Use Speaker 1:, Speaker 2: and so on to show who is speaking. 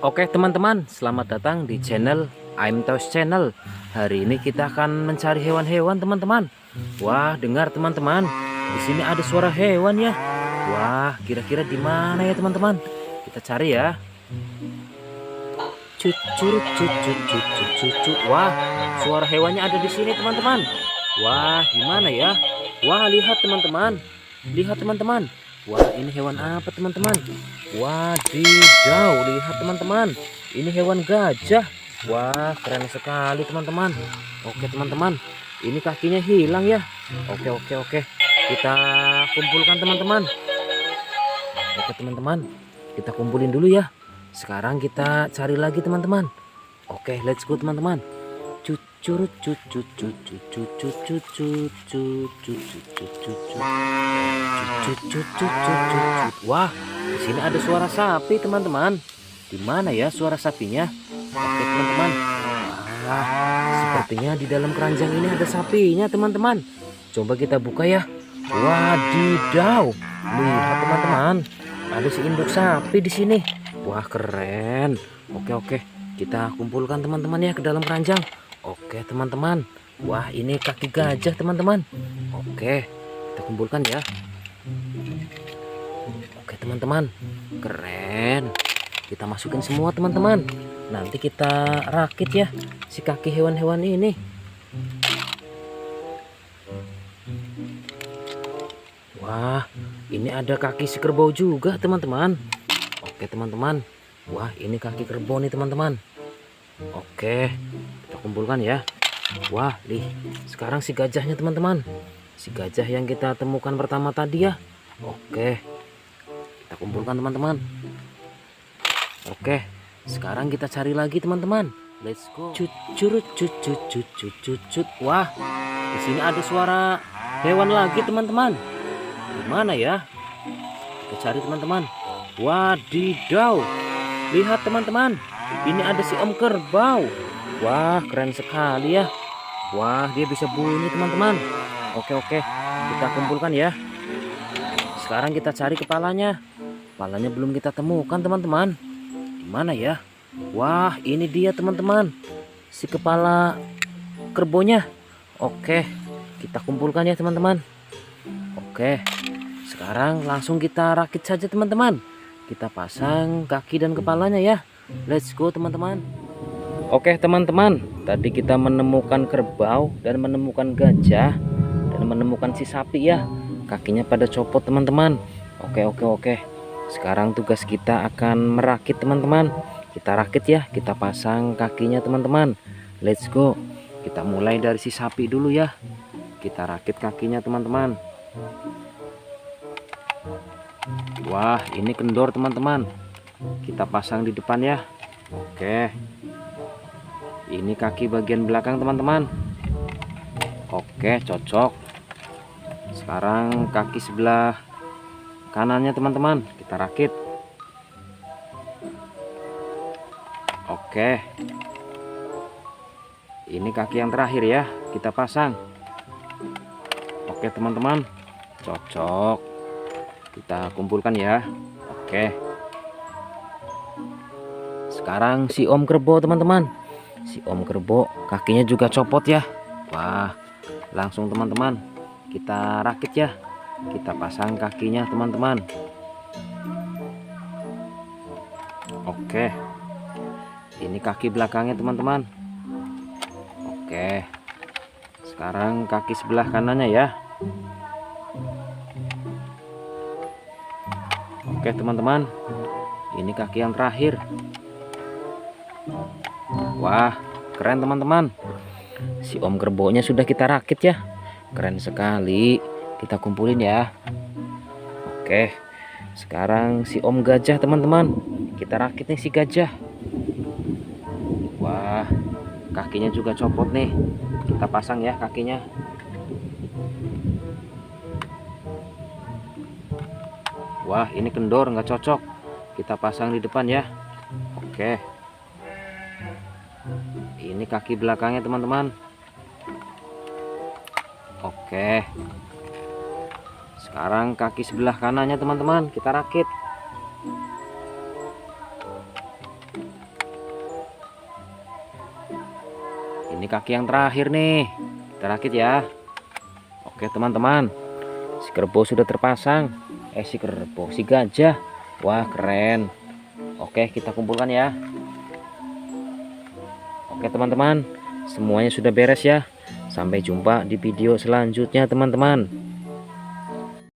Speaker 1: Oke teman-teman, selamat datang di channel I'm Toys Channel. Hari ini kita akan mencari hewan-hewan teman-teman. Wah, dengar teman-teman, di sini ada suara hewan ya. Wah, kira-kira di mana ya teman-teman? Kita cari ya. Cucur, cucur, cucur, cucur. Wah, suara hewannya ada di sini teman-teman. Wah, gimana ya? Wah, lihat teman-teman. Lihat teman-teman. Wah, ini hewan apa teman-teman? Wadidaw, lihat teman-teman. Ini hewan gajah. Wah, keren sekali teman-teman. Oke teman-teman, ini kakinya hilang ya. Oke oke oke. Kita kumpulkan teman-teman. Oke teman-teman, kita kumpulin dulu ya. Sekarang kita cari lagi teman-teman. Oke, let's go teman-teman. Cucur cucur cucur cucur cucur cucur cucur cucur Wah, di sini ada suara sapi, teman-teman. Di mana ya suara sapinya? Oke, teman-teman. Wah, sepertinya di dalam keranjang ini ada sapinya, teman-teman. Coba kita buka ya. Wadidaw. Lihat, teman-teman. Ada si induk sapi di sini. Wah, keren. Oke, oke. Kita kumpulkan teman-teman ya ke dalam keranjang. Oke, teman-teman. Wah, ini kaki gajah, teman-teman. Oke, kita kumpulkan ya. Oke teman-teman. Keren. Kita masukin semua teman-teman. Nanti kita rakit ya Si kaki hewan-hewan ini. Wah Ini ada kaki si kerbau juga teman-teman. Oke teman-teman. Wah ini kaki kerbau nih teman-teman. Oke kumpulkan ya. Wah nih Sekarang si gajahnya teman-teman. Si gajah yang kita temukan pertama tadi ya. Oke kita kumpulkan teman-teman. Oke sekarang kita cari lagi teman-teman. Let's go. Cucur cucur cucur cucur wah di sini ada suara hewan lagi teman-teman. Gimana ya? Kita cari teman-teman. Wadidaw lihat teman-teman. Ini ada si om kerbau wah keren sekali ya wah dia bisa bunyi teman-teman oke oke kita kumpulkan ya sekarang kita cari kepalanya Kepalanya belum kita temukan teman-teman. Di mana ya? Wah, ini dia teman-teman. Si kepala kerbonya. Oke, kita kumpulkan ya teman-teman. Oke. Sekarang langsung kita rakit saja teman-teman. Kita pasang kaki dan kepalanya ya. Let's go teman-teman. Oke teman-teman, tadi kita menemukan kerbau dan menemukan gajah dan menemukan si sapi ya. Kakinya pada copot teman-teman. Oke oke oke. Sekarang tugas kita akan merakit teman-teman. Kita rakit ya kita pasang kakinya teman-teman. Let's go. Kita mulai dari si sapi dulu ya. Kita rakit kakinya teman-teman. Wah ini kendor teman-teman. Kita pasang di depan ya. Oke ini kaki bagian belakang teman-teman. Oke cocok. Sekarang kaki sebelah kanannya teman-teman. Kita rakit. Oke. Ini kaki yang terakhir ya kita pasang. Oke teman-teman. Cocok. Kita kumpulkan ya. Oke. Sekarang si om kerbau teman-teman si om kerbau kakinya juga copot ya. Wah langsung teman-teman kita rakit ya. Kita pasang kakinya teman-teman. Oke. Ini kaki belakangnya teman-teman. Oke. Sekarang kaki sebelah kanannya ya. Oke teman-teman. Ini kaki yang terakhir wah keren teman-teman. Si om gerboknya sudah kita rakit ya. Keren sekali. Kita kumpulin ya. Oke sekarang si om gajah teman-teman. Kita rakit nih si gajah. Wah kakinya juga copot nih. Kita pasang ya kakinya. Wah ini kendor nggak cocok. Kita pasang di depan ya. Oke ini kaki belakangnya teman-teman. Oke. Sekarang kaki sebelah kanannya teman-teman. Kita rakit. Ini kaki yang terakhir nih. Kita rakit ya. Oke teman-teman. Si kerbau sudah terpasang. Eh si kerbau si gajah. Wah keren. Oke kita kumpulkan ya. Oke teman-teman, semuanya sudah beres ya. Sampai jumpa di video selanjutnya teman-teman.